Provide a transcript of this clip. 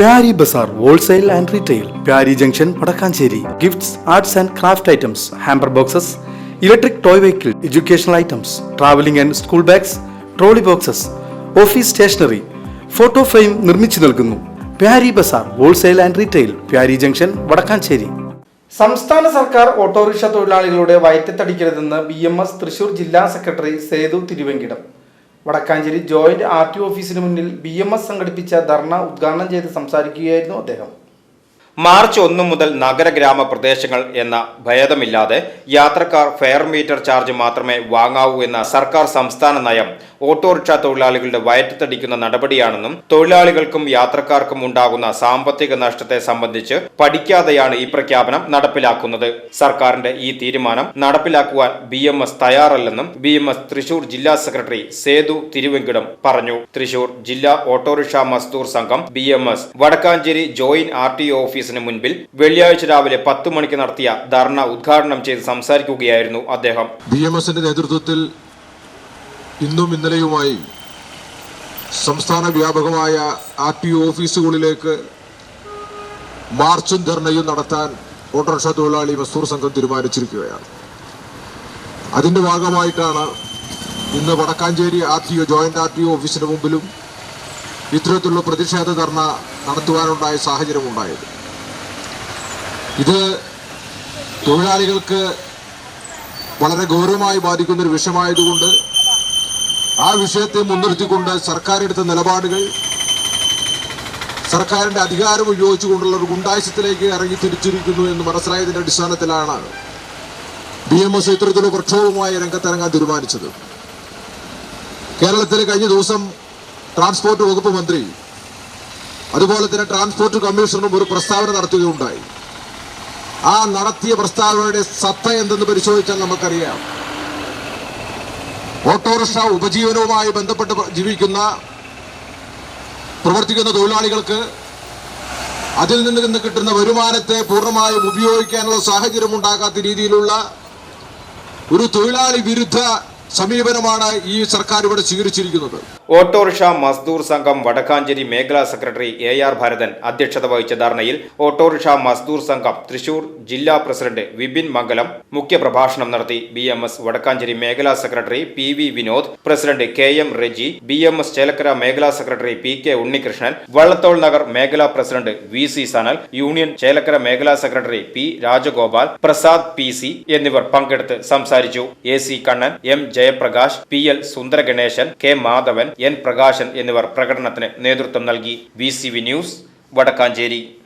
Pyari Bazar wholesale and retail Pyari junction Vadakkanchery. Gifts arts and craft items hamper boxes electric toy vehicle educational items travelling and school bags trolley boxes office stationery photo frame നിർമ്മിച്ചു നൽകുന്നു. Pyari Bazar wholesale and retail Pyari junction Vadakkanchery. സംസ്ഥാന സർക്കാർ autorickshaw തൊഴിലാളികളുടെ വയറ്റത്തടിക്കരുതെന്ന് B M S Thrissur ജില്ലാ secretary Sethu Thiruvenkitam. Vadakkanchery joint R T ഓഫീസിന് മുന്നിൽ B M S സംഘടിപ്പിച്ച ധർണ ഉദ്ഘാടനം ചെയ്ത് സംസാരിക്കുകയായിരുന്നു അദ്ദേഹം. മാർച്ച് ഒന്ന് മുതൽ നഗര ഗ്രാമ പ്രദേശങ്ങൾ എന്ന ഭേദമില്ലാതെ യാത്രക്കാർ ഫെയർ മീറ്റർ ചാർജ് മാത്രമേ വാങ്ങാവൂ എന്ന സർക്കാർ സംസ്ഥാന നയം ഓട്ടോറിക്ഷാ തൊഴിലാളികളുടെ വയറ്റത്തടിക്കുന്ന നടപടിയാണെന്നും തൊഴിലാളികൾക്കും യാത്രക്കാർക്കും ഉണ്ടാകുന്ന സാമ്പത്തിക നഷ്ടത്തെ സംബന്ധിച്ച് പഠിക്കാതെയാണ് ഈ പ്രഖ്യാപനം നടപ്പിലാക്കുന്നത്. സർക്കാരിന്റെ ഈ തീരുമാനം നടപ്പിലാക്കുവാൻ ബി എം എസ് തയ്യാറല്ലെന്നും ബി എം എസ് തൃശൂർ ജില്ലാ സെക്രട്ടറി സേതു തിരുവെങ്കിടം പറഞ്ഞു. തൃശൂർ ജില്ലാ autorickshaw Mazdoor Sangham B M S Vadakkanchery joint R T ഓഫീസിന് മുൻപിൽ വെള്ളിയാഴ്ച രാവിലെ പത്ത് മണിക്ക് നടത്തിയ ധർണ ഉദ്ഘാടനം ചെയ്ത് സംസാരിക്കുകയായിരുന്നു അദ്ദേഹം. ബി എം എസിന്റെ നേതൃത്വത്തിൽ ഇന്നും ഇന്നലെയുമായി സംസ്ഥാന വ്യാപകമായ ആർ ടി ഓഫീസുകളിലേക്ക് മാർച്ചും ധർണയും നടത്താൻ ഓട്ടോറിക്ഷ തൊഴിലാളി മസ്തൂർ സംഘം തീരുമാനിച്ചിരിക്കുകയാണ്. അതിന്റെ ഭാഗമായിട്ടാണ് ഇന്ന് Vadakkanchery R T O joint R T O ഓഫീസിന് മുമ്പിലും ഇത്തരത്തിലുള്ള പ്രതിഷേധ ധർണ നടത്തുവാനുണ്ടായ സാഹചര്യമുണ്ടായത്. ഇത് തൊഴിലാളികൾക്ക് വളരെ ഗൗരവമായി ബാധിക്കുന്ന ഒരു വിഷയമായതുകൊണ്ട് ആ വിഷയത്തെ മുൻനിർത്തിക്കൊണ്ട് സർക്കാർ എടുത്ത നിലപാടുകൾ സർക്കാരിന്റെ അധികാരം ഉപയോഗിച്ചുകൊണ്ടുള്ള ഒരു ഗുണ്ടായുസത്തിലേക്ക് ഇറങ്ങി തിരിച്ചിരിക്കുന്നു എന്ന് മനസ്സിലായതിന്റെ അടിസ്ഥാനത്തിലാണ് ബി എം എസ് ഇത്തരത്തിലുള്ള പ്രക്ഷോഭവുമായി രംഗത്തിറങ്ങാൻ തീരുമാനിച്ചത്. കേരളത്തിൽ കഴിഞ്ഞ ദിവസം ട്രാൻസ്പോർട്ട് വകുപ്പ് മന്ത്രി അതുപോലെ തന്നെ ട്രാൻസ്പോർട്ട് കമ്മീഷണറും ഒരു പ്രസ്താവന നടത്തുകയുണ്ടായി. ആ നടത്തിയ പ്രസ്താവനയുടെ സത്ത എന്തെന്ന് പരിശോധിച്ചാൽ നമുക്കറിയാം. ഓട്ടോറിക്ഷ ഉപജീവനവുമായി ബന്ധപ്പെട്ട് ജീവിക്കുന്ന പ്രവർത്തിക്കുന്ന തൊഴിലാളികൾക്ക് അതിൽ നിന്ന് കിട്ടുന്ന വരുമാനത്തെ പൂർണമായും ഉപയോഗിക്കാനുള്ള സാഹചര്യം ഉണ്ടാകാത്ത രീതിയിലുള്ള ഒരു തൊഴിലാളി വിരുദ്ധ സമീപനമാണ് ഈ സർക്കാർ ഇവിടെ സ്വീകരിച്ചിരിക്കുന്നത്. ഓട്ടോറിക്ഷ മസ്ദൂർ സംഘം വടക്കാഞ്ചേരി മേഖലാ സെക്രട്ടറി എ ആർ ഭരതൻ അധ്യക്ഷത വഹിച്ച ധർണയിൽ ഓട്ടോറിക്ഷ മസ്ദൂർ സംഘം തൃശൂർ ജില്ലാ പ്രസിഡന്റ് വിപിൻ മംഗലം മുഖ്യപ്രഭാഷണം നടത്തി. ബി എം എസ് വടക്കാഞ്ചേരി മേഖലാ secretary P V Vinod president K M Reji B M S Chelakkara മേഖലാ secretary P K Unnikrishnan Vallathol Nagar മേഖലാ president V C Sanal union Chelakkara മേഖലാ secretary P Rajagopal Prasad P C എന്നിവർ പങ്കെടുത്ത് സംസാരിച്ചു. A C Kannan M Jayaprakash P L Sundaraganesan K Madhavan N Prakashan എന്നിവർ പ്രകടനത്തിന് നേതൃത്വം നൽകി. V news Vadakkanchery.